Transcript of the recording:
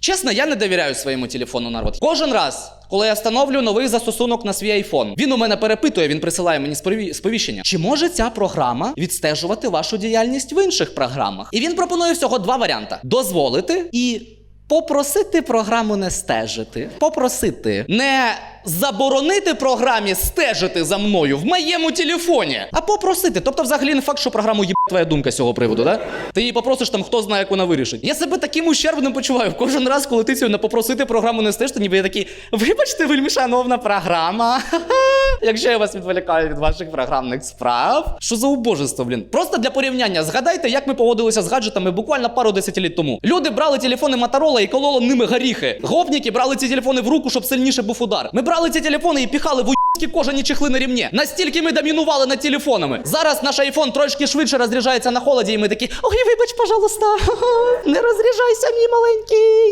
Чесно, я не довіряю своєму телефону народ. Кожен раз, коли я встановлю новий застосунок на свій айфон, він у мене перепитує, він присилає мені сповіщення. Чи може ця програма відстежувати вашу діяльність в інших програмах? І він пропонує всього два варіанти: дозволити і. Попросити програму не стежити. Попросити не заборонити програмі стежити за мною в моєму телефоні, а попросити. Тобто, взагалі не факт, що програму є твоя думка з цього приводу, да? Ти її попросиш там, хто знає, як вона вирішить. Я себе таким ущербним почуваю. Кожен раз, коли ти цього не попросити програму не стежити, ніби я такий, вибачте, вельми шановна програма. Якщо я вас відволікаю від ваших програмних справ. Що за убожество, блін? Просто для порівняння, згадайте, як ми поводилися з гаджетами буквально пару десятиліть тому. Люди брали телефони Моторола і кололи ними горіхи. Гопніки брали ці телефони в руку, щоб сильніше був удар. Ми брали ці телефони і піхали в кожані чехли на рівні. Настільки ми домінували над телефонами. Зараз наш айфон трошки швидше розряджається на холоді, і ми такі: ой, вибач, пожалуйста, не розряджайся, мій маленький.